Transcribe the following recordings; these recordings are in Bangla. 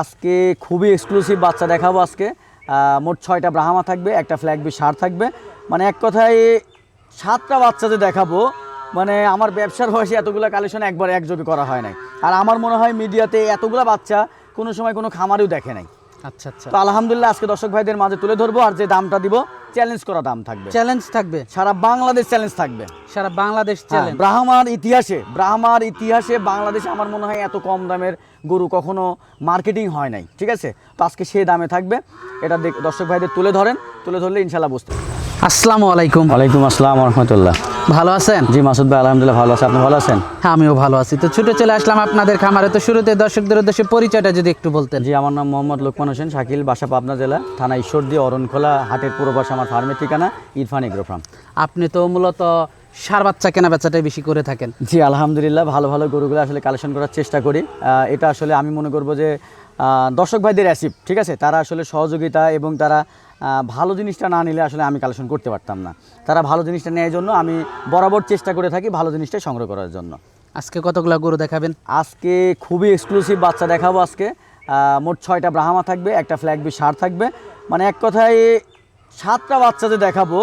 আজকে খুবই এক্সক্লুসিভ বাচ্চা দেখাবো আজকে। মোট ছয়টা ব্রাহামা থাকবে, একটা ফ্ল্যাগ ফ্ল্যাগবি সার থাকবে। মানে এক কথায় সাতটা বাচ্চা যে দেখাবো মানে আমার ব্যবসার বয়সে এতগুলো কালেকশন একবার একযোগে করা হয় নাই। আর আমার মনে হয় মিডিয়াতে এতগুলো বাচ্চা কোনো সময় কোনো খামারেও দেখে নাই। আচ্ছা আচ্ছা। তো আলহামদুলিল্লাহ আজকে দর্শক ভাইদের মাঝে তুলে ধরবো আর যে দামটা দিব চ্যালেঞ্জ করা দাম থাকবে। চ্যালেঞ্জ থাকবে। সারা বাংলাদেশ চ্যালেঞ্জ থাকবে। সারা বাংলাদেশ চ্যালেঞ্জ ব্রাহ্মার ইতিহাসে ব্রাহ্মার ইতিহাসে বাংলাদেশে আমার মনে হয় এত কম দামের গরু কখনো মার্কেটিং হয় নাই ঠিক আছে? তো আজকে সে দামে থাকবে। এটা দেখ- দর্শক ভাইদের তুলে ধরেন তুলে ধরলে ইনশাল্লাহ বুঝতে আসসালামু আলাইকুম। ওয়ালাইকুম আসসালাম রহমতুল্লাহ ভালো আছেন? জি মাসুদ ভাই আলহামদুলিল্লাহ ভালো আছে। আপনি ভালো আছেন? হ্যাঁ আমিও ভালো আছি। তো ছুটে চলে আসলাম আপনাদের খামারে। তো শুরুতে দর্শকদের উদ্দেশ্যে পরিচয়টা যদি একটু বলতেন। জি আমার নাম মোহাম্মদ লোকমান হোসেন শাকিল বাসা পাবনা জেলা থানা ঈশ্বরদী অরণখোলা হাটের পূর্বপাশে আমার ফার্মের ঠিকানা ইরফান এগ্রো ফার্ম। আপনি তো মূলত সার বাচ্চা কেনা বেচাটাই বেশি করে থাকেন। জি আলহামদুলিল্লাহ ভালো ভালো গরুগুলো আসলে কালেকশন করার চেষ্টা করি। এটা আসলে আমি মনে করব যে আহ, দর্শক ভাইদের অ্যাসিভ ঠিক আছে? তারা আসলে সহযোগিতা এবং তারা ভালো জিনিসটা না নিলে আসলে আমি কালেকশন করতে পারতাম না। তারা ভালো জিনিসটা নেওয়ার জন্য আমি বরাবর চেষ্টা করে থাকি ভালো জিনিসটাই সংগ্রহ করার জন্য। আজকে কতগুলো গরু দেখাবেন? আজকে খুবই এক্সক্লুসিভ বাচ্চা দেখাবো আজকে। মোট ছয়টা ব্রাহ্মা থাকবে একটা ফ্ল্যাগ ফ্ল্যাগবি সার থাকবে। মানে এক কথায় সাতটা বাচ্চা যে দেখাবো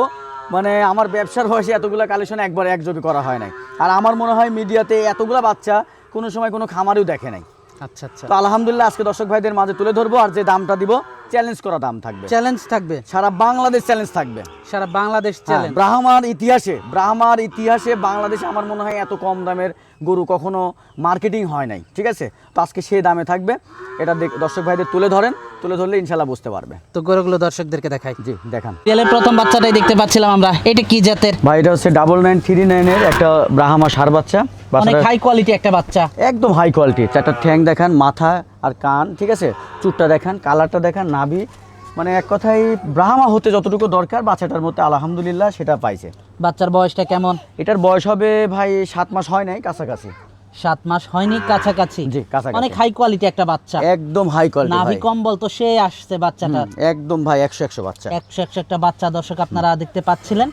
মানে আমার ব্যবসার বয়সে এতগুলো কালেকশন একবার একযোগে করা হয় নাই। আর আমার মনে হয় মিডিয়াতে এতগুলো বাচ্চা কোনো সময় কোনো খামারেও দেখে নাই। আচ্ছা আচ্ছা। তো আলহামদুলিল্লাহ আজকে দর্শক ভাইদের মাঝে তুলে ধরবো আর যে দামটা দিব চ্যালেঞ্জ করা দাম থাকবে। চ্যালেঞ্জ থাকবে। সারা বাংলাদেশ চ্যালেঞ্জ থাকবে। সারা বাংলাদেশ চ্যালেঞ্জ ব্রাহ্মার ইতিহাসে ব্রাহ্মার ইতিহাসে বাংলাদেশে আমার মনে হয় এত কম দামের গরু কখনো মার্কেটিং হয় নাই ঠিক আছে? তো আজকে সেই দামে থাকবে। এটা দর্শক ভাইদের তুলে ধরেন তুলে ধরলে ইনশাল্লাহ বুঝতে পারবে। তো গরুগুলো দর্শকদেরকে দেখাই। জি দেখান। রিয়ালের প্রথম বাচ্চাটাই দেখতে পাচ্ছিলাম আমরা। এটা কি জাতের? ভাই এটা হচ্ছে ডাবল নাইন থ্রি নাইনের একটা ব্রাহ্মা সার বাচ্চা। অনেক হাই কোয়ালিটি একটা বাচ্চা। একদম হাই কোয়ালিটি চারটা ঠ্যাং দেখান মাথা আর কান ঠিক আছে? চুটটা দেখান কালারটা দেখান নাভি। মানে এক কথায় ব্রাহ্মা হতে যতটুকু দরকার বাচ্চাটার মধ্যে আলহামদুলিল্লাহ সেটা পাইছে। বাচ্চার বয়সটা কেমন? এটার বয়স হবে ভাই সাত মাস হয় নাই কাছাকাছি। সাত মাস হয়নি কাছাকাছি। জি, কাছাকাছি। অনেক হাই কোয়ালিটি একটা বাচ্চা। একদম হাই কোয়ালিটি নাভি কম্বল তো সে আসছে বাচ্চাটা। একদম ভাই একশো একশো বাচ্চা। একশো একশো একটা বাচ্চা দর্শক আপনারা দেখতে পাচ্ছিলেন।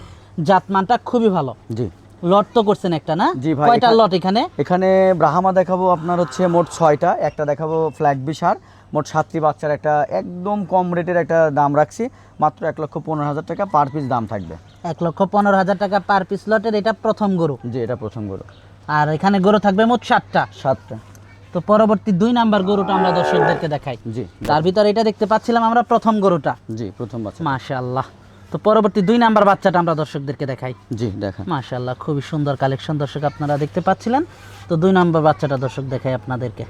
জাতমানটা খুবই ভালো। জি। লট তো করছেন একটা না? জি ভাই, কয়টা লট এখানে? এখানে ব্রাহ্মা দেখাবো আপনার হচ্ছে মোট ছয়টা একটা দেখাবো ফ্ল্যাগ বিশার মোট সাতটি বাচ্চার একটা একদম কম রেটের একটা দাম রাখছি মাত্র এক লক্ষ পনেরো হাজার টাকা পার পিস দাম থাকবে। এক লক্ষ পনেরো হাজার টাকা পার পিস লটের এটা প্রথম গরু? জি এটা প্রথম গরু। আর এখানে গরু থাকবে মোট সাতটা। সাতটা। তো পরবর্তী দুই নাম্বার গরুটা আমরা দর্শকদেরকে দেখাই। জি তার ভিতরে এটা দেখতে পাচ্ছিলাম আমরা প্রথম গরুটা। জি প্রথম বাচ্চা। মাশাআল্লাহ। তো পরবর্তী দুই নাম্বার বাচ্চাটা আমরা দর্শকদেরকে দেখাই। জি দেখা মাশাল্লাহ খুবই সুন্দর কালেকশন দর্শক আপনারা দেখতে পাচ্ছিলেন। তো দুই নাম্বার বাচ্চাটা দর্শক দেখাই আপনাদেরকে।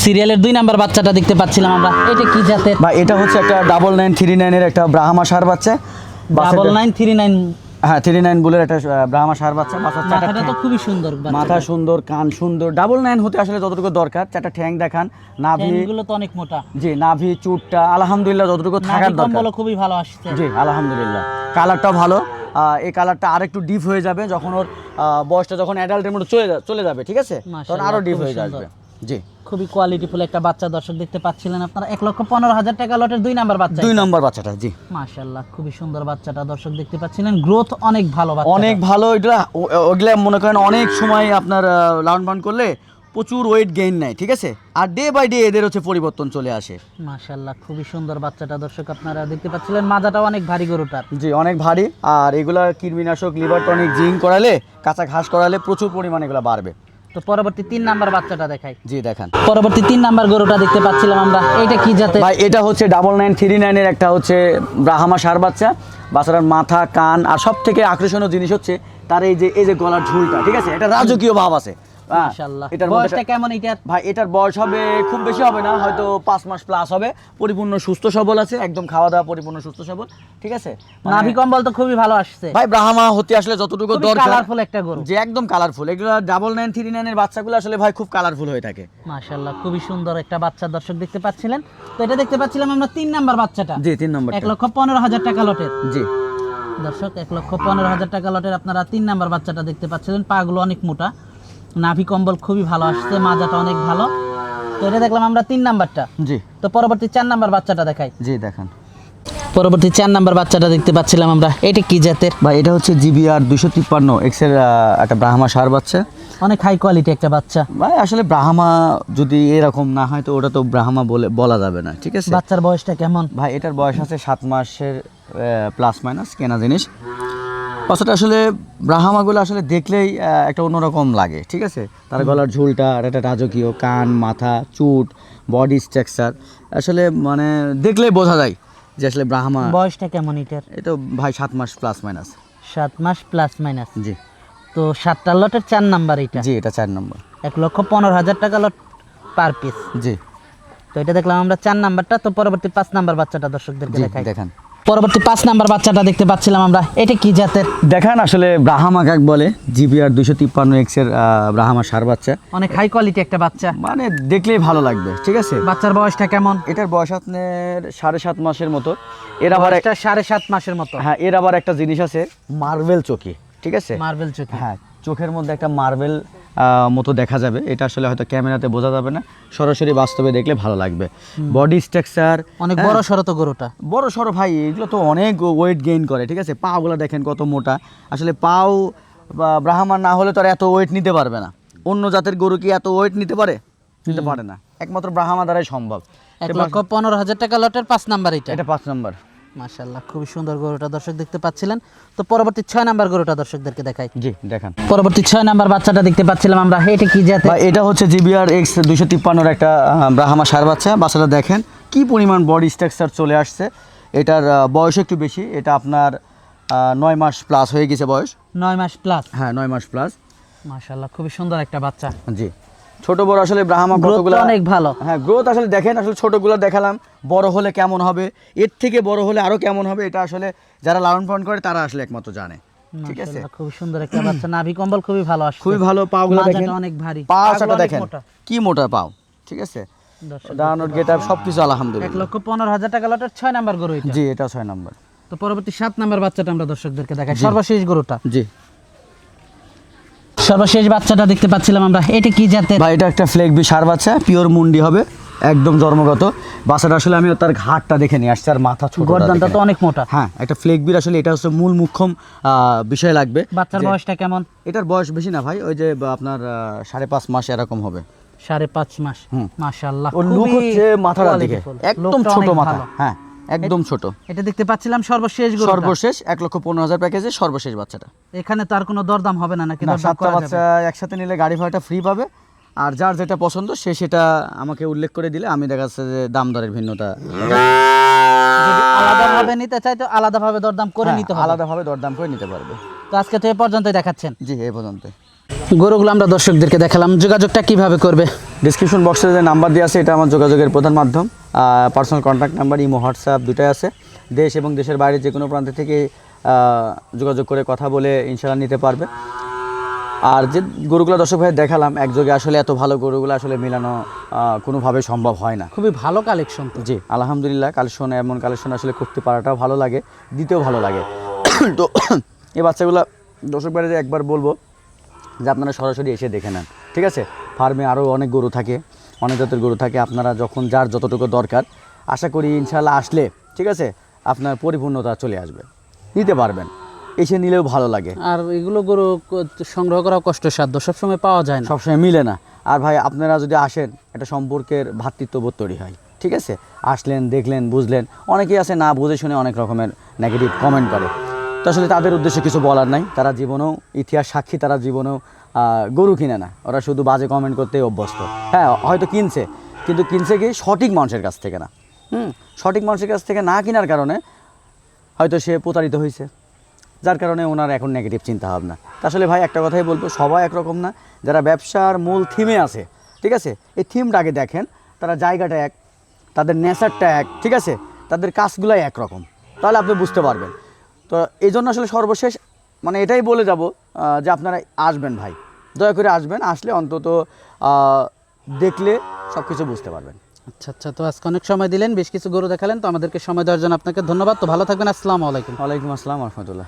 সিরিয়ালের দুই নাম্বার বাচ্চাটা দেখতে পাচ্ছিলাম আমরা। এটা কি জাতের? বা এটা হচ্ছে একটা ডাবল নাইন থ্রি নাইনের একটা ব্রাহ্মা সার বাচ্চা। ডাবল নাইন থ্রি নাইন হ্যাঁ থ্রি নাইন বুলের একটা ব্রাহ্মা সার বাচ্চা বাচ্চার চারটা তো খুবই সুন্দর মাথা সুন্দর কান সুন্দর ডাবল নাইন হতে আসলে যতটুকু দরকার চারটা ঠ্যাং দেখান নাভি গুলো তো অনেক মোটা। জি নাভি চুটটা আলহামদুলিল্লাহ যতটুকু থাকার দরকার। খুবই ভালো আসছে। জি আলহামদুলিল্লাহ। কালারটাও ভালো। আহ, এই কালারটা আরেকটু ডিপ হয়ে যাবে যখন ওর বয়সটা যখন অ্যাডাল্টের মধ্যে চলে চলে যাবে ঠিক আছে? তখন ডিপ হয়ে যাবে জি। খুবই কোয়ালিটিফুল একটা বাচ্চা দর্শক দেখতে পাচ্ছিলেন আপনারা। এক লক্ষ পনেরো হাজার টাকা লটের দুই নাম্বার বাচ্চা। দুই নম্বর বাচ্চাটা জি। মাশাআল্লাহ খুবই সুন্দর বাচ্চাটা দর্শক দেখতে পাচ্ছিলেন। গ্রোথ অনেক ভালো অনেক ভালো এটা ওগুলা মনে করেন অনেক সময় আপনার লাউন পাউন্ড করলে প্রচুর ওয়েট গেইন নেয় ঠিক আছে? আর ডে বাই ডে এদের হচ্ছে পরিবর্তন চলে আসে। মাশাআল্লাহ খুবই সুন্দর বাচ্চাটা দর্শক আপনারা দেখতে পাচ্ছিলেন। মাজাটাও অনেক ভারী গরুটার। জি অনেক ভারী। আর এগুলা কৃমিনাশক লিভার টনিক জিঙ্ক করালে কাঁচা ঘাস করালে প্রচুর পরিমাণে এগুলো বাড়বে। তো পরবর্তী তিন নাম্বার বাচ্চাটা দেখাই। জি দেখান। পরবর্তী তিন নাম্বার গরুটা দেখতে পাচ্ছিলাম আমরা। এটা কি জাতের? ভাই এটা হচ্ছে ডাবল নাইন থ্রি নাইনের একটা হচ্ছে ব্রাহামা সার বাচ্চা। বাচ্চাটার মাথা কান আর সব থেকে আকর্ষণীয় জিনিস হচ্ছে তার এই যে এই যে গলার ঝুলটা ঠিক আছে? এটা রাজকীয় ভাব আছে। এটার বয়সটা কেমন এটার? ভাই এটার বয়স হবে খুব বেশি হবে না হয়তো পাঁচ মাস প্লাস হবে। পরিপূর্ণ সুস্থ সবল আছে একদম খাওয়া দাওয়া পরিপূর্ণ সুস্থ সবল ঠিক আছে? মানে- নাভি কম্বল তো খুবই ভালো আসছে। ভাই ব্রাহ্মা হতে আসলে যতটুকু দরকার কালারফুল একটা গরু। যে একদম কালারফুল এগুলো ডাবল নাইন থ্রি নাইনের বাচ্চাগুলো আসলে ভাই খুব কালারফুল হয়ে থাকে। মাশাআল্লাহ খুবই সুন্দর একটা বাচ্চা দর্শক দেখতে পাচ্ছিলেন। তো এটা দেখতে পাচ্ছিলাম আমরা তিন নাম্বার বাচ্চাটা। জি তিন নম্বর এক লক্ষ পনেরো হাজার টাকা লটের। জি। দর্শক এক লক্ষ পনেরো হাজার টাকা লটের আপনারা তিন নাম্বার বাচ্চাটা দেখতে পাচ্ছিলেন। পাগুলো অনেক মোটা। নাভি কম্বল খুবই ভালো আসছে মাজাটা অনেক ভালো। তো এটা দেখলাম আমরা তিন নাম্বারটা। জি। তো পরবর্তী চার নাম্বার বাচ্চাটা দেখাই। জি দেখান। পরবর্তী চার নাম্বার বাচ্চাটা দেখতে পাচ্ছিলাম আমরা। এটা কি জাতের? ভাই এটা হচ্ছে জিবিআর দুশো তিপ্পান্ন এক্সের একটা ব্রাহ্মা সার বাচ্চা। অনেক হাই কোয়ালিটি একটা বাচ্চা। ভাই আসলে ব্রাহ্মা যদি এরকম না হয় তো ওটা তো ব্রাহ্মা বলে বলা যাবে না ঠিক আছে? বাচ্চার বয়সটা কেমন? ভাই এটার বয়স আছে সাত মাসের প্লাস মাইনাস কেনা জিনিস। বাচ্চাটা আসলে ব্রাহ্মাগুলো আসলে দেখলেই একটা অন্যরকম লাগে ঠিক আছে? তার গলার ঝুলটা আর একটা রাজকীয় কান মাথা চুট বডি স্ট্রাকচার আসলে মানে দেখলেই বোঝা যায় যে আসলে ব্রাহ্মা বয়সটা কেমন এটার? এটা ভাই সাত মাস প্লাস মাইনাস সাত মাস প্লাস মাইনাস জি। তো সাতটা লটের চার নাম্বার এটা? জি এটা চার নম্বর এক লক্ষ পনেরো হাজার টাকা লট পার পিস জি। তো এটা দেখলাম আমরা চার নাম্বারটা তো পরবর্তী পাঁচ নাম্বার বাচ্চাটা দর্শকদেরকে জি দেখাই। দেখান। পরবর্তী পাঁচ নাম্বার বাচ্চাটা দেখতে পাচ্ছিলাম আমরা। এটা কি জাতের? দেখান আসলে ব্রাহ্মা কাক বলে জিপিআর দুশো তিপ্পান্ন এক্সের ব্রাহ্মা সার বাচ্চা। অনেক হাই কোয়ালিটি একটা বাচ্চা। মানে দেখলেই ভালো লাগবে ঠিক আছে? বাচ্চার বয়সটা কেমন? এটার বয়স আপনার সাড়ে সাত মাসের মতো। এর আবার একটা সাড়ে সাত মাসের মতো। হ্যাঁ এর আবার একটা জিনিস আছে মার্বেল চোখে ঠিক আছে? মার্বেল চোখে। হ্যাঁ চোখের মধ্যে একটা মার্বেল মতো দেখা যাবে। এটা আসলে হয়তো ক্যামেরাতে বোঝা যাবে না। সরাসরি বাস্তবে দেখলে ভালো লাগবে। বডি স্ট্রাকচার অনেক বড় সড়ো তো গরুটা। বড় সড়ো ভাই এগুলো তো অনেক ওয়েট গেইন করে ঠিক আছে? পাগুলো দেখেন কত মোটা। আসলে পাও বা ব্রাহ্মণ না হলে তো আর এত ওয়েট নিতে পারবে না। অন্য জাতের গরু কি এত ওয়েট নিতে পারে? নিতে পারে না। একমাত্র ব্রাহ্মা দ্বারাই সম্ভব। এক লক্ষ পনেরো হাজার টাকা লটের পাঁচ নাম্বার এটা। এটা পাঁচ নম্বর। মাশাল্লাহ খুবই সুন্দর গরুটা দর্শক দেখতে পাচ্ছিলেন। তো পরবর্তী ছয় নাম্বার গরুটা দর্শকদেরকে দেখাই। জি দেখান। পরবর্তী ছয় নাম্বার বাচ্চাটা দেখতে পাচ্ছিলাম আমরা এটা কি জাতের? এটা হচ্ছে জিবিআর এক্স দুশো তিপ্পান্নর একটা ব্রাহ্মা সার বাচ্চা। বাচ্চাটা দেখেন কি পরিমাণ বডি স্ট্রাকচার চলে আসছে। এটার বয়স একটু বেশি এটা আপনার নয় মাস প্লাস হয়ে গেছে বয়স। নয় মাস প্লাস হ্যাঁ নয় মাস প্লাস মাশাল্লাহ খুবই সুন্দর একটা বাচ্চা। জি। ছোট বড় আসলে ব্রাহ্মা কতগুলো অনেক ভালো। হ্যাঁ গ্রোথ আসলে দেখেন আসলে ছোটগুলো দেখালাম বড় হলে কেমন হবে? এর থেকে বড় হলে আরও কেমন হবে? এটা আসলে যারা লালন পালন করে তারা আসলে একমাত্র জানে। ঠিক আছে? খুবই সুন্দর একটা বাচ্চা। নাভি কম্বল খুবই ভালো আসছে। খুবই ভালো পাগুলো দেখেন। অনেক ভারী। পাশাটা পাগুলো দেখেন। কি মোটা পাও ঠিক আছে? দাঁড়ানোর গেট আপ সব কিছু এক লক্ষ পনেরো হাজার টাকা লটের ছয় নাম্বার গরু এটা। জি এটা ছয় নাম্বার। তো পরবর্তী সাত নাম্বার বাচ্চাটা আমরা দর্শকদেরকে দেখাই। সর্বশেষ গরুটা। জি। সর্বশেষ বাচ্চাটা দেখতে পাচ্ছিলাম আমরা। এটা কি জাতের? ভাই এটা একটা ফ্লেক বি সার বাচ্চা পিওর মুন্ডি হবে একদম জন্মগত। বাচ্চাটা আসলে আমি তার ঘাটটা দেখে নিয়ে আসছি আর মাথা ছোট গর্দানটা তো অনেক মোটা। হ্যাঁ একটা ফ্লেক বির আসলে এটা হচ্ছে মূল মুখ্যম বিষয় লাগবে। বাচ্চার বয়সটা কেমন? এটার বয়স বেশি না ভাই ওই যে আপনার সাড়ে পাঁচ মাস এরকম হবে। সাড়ে পাঁচ মাস। হুম। মাশাল্লাহ ওর লুক হচ্ছে দিকে। qualityful। একদম ছোট মাথা হ্যাঁ। একদম ছোট। এটা দেখতে পাচ্ছিলাম সর্বশেষ সর্বশেষ এক লক্ষ পনেরো হাজার প্যাকেজে সর্বশেষ বাচ্চাটা। এখানে তার কোনো দরদাম হবে না নাকি? না সাতটা বাচ্চা একসাথে নিলে গাড়ি ভাড়াটা ফ্রি পাবে। আর যার যেটা পছন্দ সে সেটা আমাকে উল্লেখ করে দিলে আমি দেখা যাচ্ছে যে দাম দরের ভিন্নতা। আলাদাভাবে নিতে চাই তো আলাদাভাবে দরদাম করে হ্যাঁ, নিতে হবে। আলাদাভাবে দরদাম করে নিতে পারবে। তো আজকে তো এ পর্যন্তই দেখাচ্ছেন। জি এই পর্যন্ত গরুগুলো আমরা দর্শকদেরকে দেখালাম। যোগাযোগটা কীভাবে করবে? ডিসক্রিপশন বক্সে যে নাম্বার দেওয়া আছে এটা আমার যোগাযোগের প্রধান মাধ্যম। Personal contact number imo WhatsApp দুটাই আছে। দেশ এবং দেশের বাইরে যে কোনো প্রান্ত থেকে যোগাযোগ করে কথা বলে ইনশাল্লাহ নিতে পারবে। আর যে গরুগুলো দর্শক ভাই দেখালাম একযোগে আসলে এত ভালো গরুগুলো আসলে মেলানো কোনোভাবে সম্ভব হয় না। খুবই ভালো কালেকশন জি আলহামদুলিল্লাহ কালেকশন এমন কালেকশন আসলে করতে পারাটাও ভালো লাগে দিতেও ভালো লাগে। তো এই বাচ্চাগুলো দর্শক বাইরে একবার বলব যে আপনারা সরাসরি এসে দেখে নেন ঠিক আছে? ফার্মে আরও অনেক গরু থাকে অনেক জাতের গরু থাকে। আপনারা যখন যার যতটুকু দরকার আশা করি ইনশাল্লাহ আসলে ঠিক আছে আপনার পরিপূর্ণতা চলে আসবে। নিতে পারবেন এসে নিলেও ভালো লাগে। আর এগুলো গরু সংগ্রহ করা কষ্টসাধ্য সবসময় পাওয়া যায় না। সবসময় মিলে না। আর ভাই আপনারা যদি আসেন একটা সম্পর্কের ভ্রাতৃত্ববোধ তৈরি হয় ঠিক আছে? আসলেন দেখলেন বুঝলেন অনেকেই আছে না বুঝে শুনে অনেক রকমের নেগেটিভ কমেন্ট করে। তো আসলে তাদের উদ্দেশ্যে কিছু বলার নাই তারা জীবনেও ইতিহাস সাক্ষী তারা জীবনেও গরু কিনে না। ওরা শুধু বাজে কমেন্ট করতেই অভ্যস্ত। হ্যাঁ হয়তো কিনছে, কিন্তু কিনছে কি সঠিক মানুষের কাছ থেকে না। হুম, সঠিক মানুষের কাছ থেকে না কেনার কারণে হয়তো সে প্রতারিত হয়েছে। যার কারণে ওনার এখন নেগেটিভ চিন্তা ভাবনা আসলে ভাই একটা কথাই বলব, সবাই একরকম না। যারা ব্যবসার মূল থিমে আছে, ঠিক আছে? এই থিমটাকে দেখেন, তারা জায়গাটা এক, তাদের নেচারটা এক, ঠিক আছে? তাদের কাজগুলাই একরকম। তাহলে আপনি বুঝতে পারবেন। তো এই জন্য আসলে সর্বশেষ মানে এটাই বলে যাব যে আপনারা আসবেন ভাই। দয়া করে আসবেন আসলে অন্তত আহ, দেখলে সব কিছু বুঝতে পারবেন। আচ্ছা আচ্ছা তো আজকে অনেক সময় দিলেন বেশ কিছু গরু দেখালেন তো আমাদেরকে সময় দেওয়ার জন্য আপনাকে ধন্যবাদ। তো ভালো থাকবেন আসসালামু আলাইকুম। ওয়ালাইকুম আসসালাম রহমতুল্লাহ।